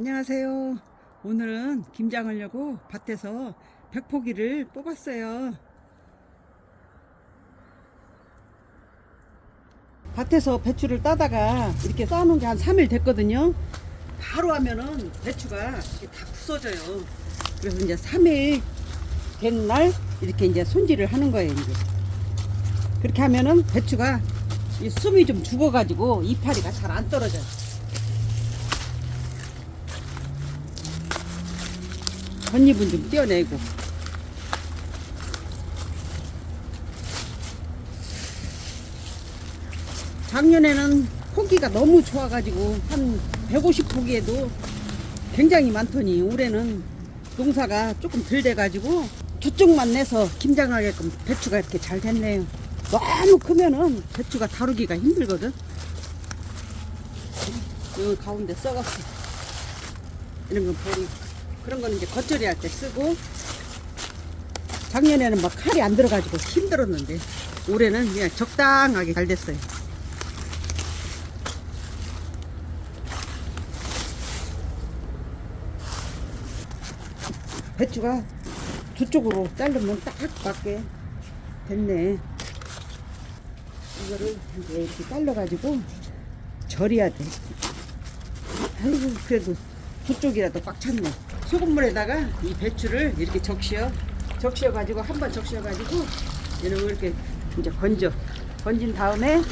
안녕하세요. 오늘은 김장하려고 밭에서 백포기를 뽑았어요. 밭에서 배추를 따다가 이렇게 쌓아놓은 게 한 3일 됐거든요. 바로 하면은 배추가 이렇게 다 부서져요. 그래서 이제 3일 된 날 이렇게 이제 손질을 하는 거예요, 이제. 그렇게 하면은 배추가 이 숨이 좀 죽어가지고 이파리가 잘 안 떨어져요. 겉잎은 좀 떼어내고. 작년에는 포기가 너무 좋아가지고 한 150포기에도 굉장히 많더니 올해는 농사가 조금 덜 돼가지고 두 쪽만 내서 김장하게끔 배추가 이렇게 잘 됐네요. 너무 크면은 배추가 다루기가 힘들거든. 여기 가운데 썩었어. 이런 건 버리고 그런 거는 이제 겉절이 할 때 쓰고 작년에는 막 칼이 안 들어가지고 힘들었는데 올해는 그냥 적당하게 잘 됐어요. 배추가 두 쪽으로 자르면 딱 맞게 됐네. 이거를 이제 이렇게 잘라가지고 절여야 돼. 아이고 그래도 두 쪽이라도 꽉 찼네. 소금물에다가 이 배추를 이렇게 적셔 적셔 가지고 한 번 적셔 가지고 얘는 이렇게 이제 건져 건진 다음에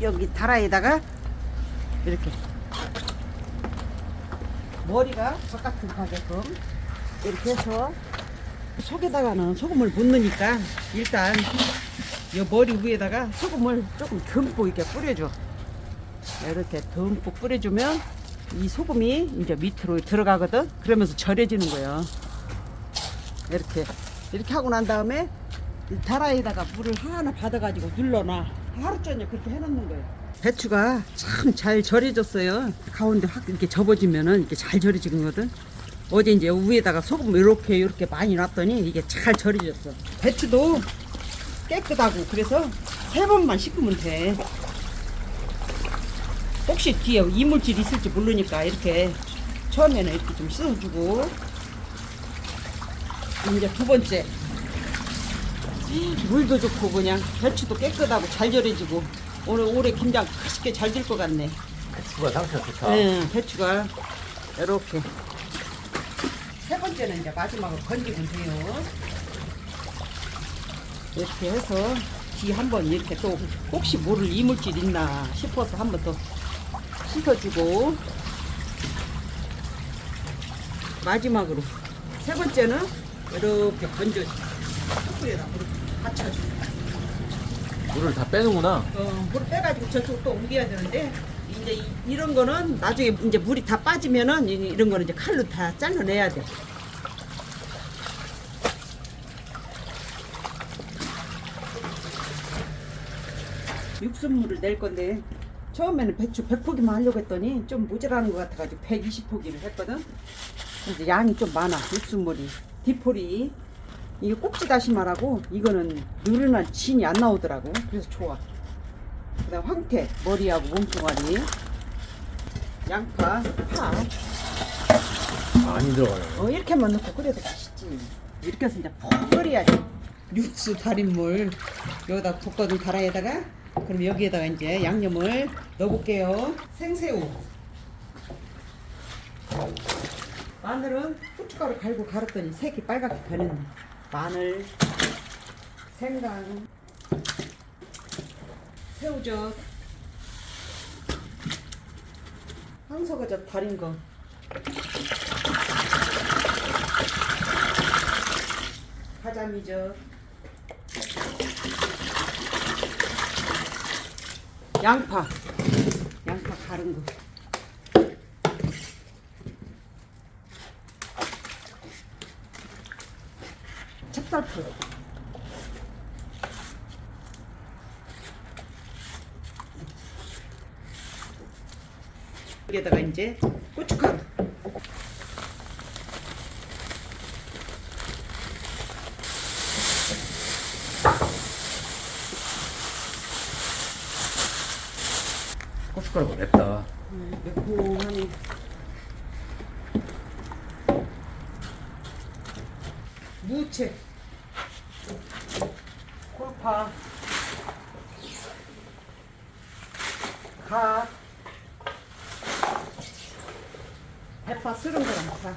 여기 다라에다가 이렇게 머리가 바깥으로 가게끔 이렇게 해서 속에다가는 소금을 못 넣으니까 일단 이 머리 위에다가 소금을 조금 듬뿍 이렇게 뿌려줘 이렇게 듬뿍 뿌려주면 이 소금이 이제 밑으로 들어가거든. 그러면서 절여지는 거예요. 이렇게 이렇게 하고 난 다음에 이 다라에다가 물을 하나 받아가지고 눌러놔. 하루 종일 그렇게 해놓는 거예요. 배추가 참 잘 절여졌어요. 가운데 확 이렇게 접어지면은 이렇게 잘 절여지거든. 어제 이제 위에다가 소금 이렇게 이렇게 많이 놨더니 이게 잘 절여졌어. 배추도 깨끗하고 그래서 세 번만 씻으면 돼. 혹시 뒤에 이물질 있을지 모르니까 이렇게 처음에는 이렇게 좀 씻어주고 이제 두 번째 물도 좋고 그냥 배추도 깨끗하고 잘 절여지고 오늘 올해 김장 맛있게 잘 될 것 같네. 배추가 상태가 좋다. 네, 배추가 이렇게 세 번째는 이제 마지막으로 건지면 돼요. 이렇게 해서 뒤 한번 이렇게 또 혹시 모를 이물질 있나 싶어서 한번 더 씻어주고 마지막으로 세 번째는 이렇게 건져줘. 숯불에다 물을 받쳐줘. 물을 다 빼는구나. 어, 물 빼가지고 저쪽 또 옮겨야 되는데 이제 이- 이런 거는 나중에 이제 물이 다 빠지면은 이- 이런 거는 이제 칼로 다 잘라내야 돼. 육수물을 낼 건데 처음에는 배추 100포기만 하려고 했더니 좀 모자라는 것 같아가지고 120포기를 했거든. 그래서 양이 좀 많아 육수물이. 디포리. 이게 꼭지 다시마라고 이거는 느른한 진이 안 나오더라고. 그래서 좋아. 그 다음 황태 머리하고 몸뚱아리. 양파 파. 많이 들어가요. 어, 이렇게만 넣고 끓여도 맛있지. 이렇게 해서 이제 푹 끓여야지 육수 달인 물 여기다 볶아둔 다라에다가 그럼 여기에다가 이제 양념을 넣어볼게요. 생새우. 마늘은 고춧가루 갈고 갈았더니 색이 빨갛게 변했네. 마늘 생강 새우젓. 황소가젓 달인 거. 가자미젓 양파. 양파 가른 거. 찹쌀풀. 여기다가 이제 고춧가루 숟가락 맵다. 매콤하니. 네, 그 무채. 콜파. 가. 대파 쓰는 거 많다.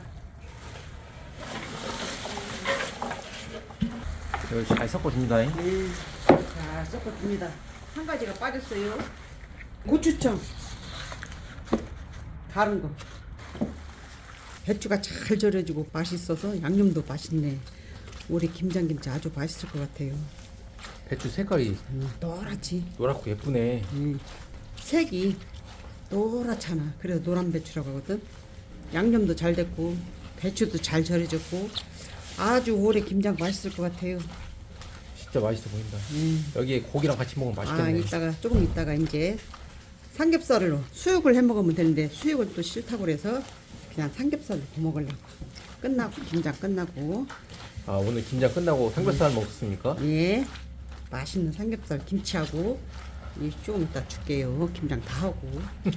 이걸 잘 섞어줍니다. 잉. 네. 자, 섞어줍니다. 한 가지가 빠졌어요. 고추청. 다른 거. 배추가 잘 절여지고 맛있어서 양념도 맛있네. 올해 김장김치 아주 맛있을 것 같아요. 배추 색깔이 음, 노랗지. 노랗고 예쁘네. 음, 색이 노랗잖아. 그래서 노란 배추라고 하거든. 양념도 잘 됐고 배추도 잘 절여졌고 아주 올해 김장 맛있을 것 같아요. 진짜 맛있어 보인다. 음. 여기에 고기랑 같이 먹으면 아, 맛있겠네. 이따가 조금 이따가 이제 삼겹살로 수육을 해 먹으면 되는데 수육은 또 싫다고 그래서 그냥 삼겹살로 구워 먹으려고. 끝나고 김장 끝나고 아 오늘 김장 끝나고 삼겹살 먹었습니까? 예 맛있는 삼겹살 김치하고 이 조금 이따 줄게요. 김장 다 하고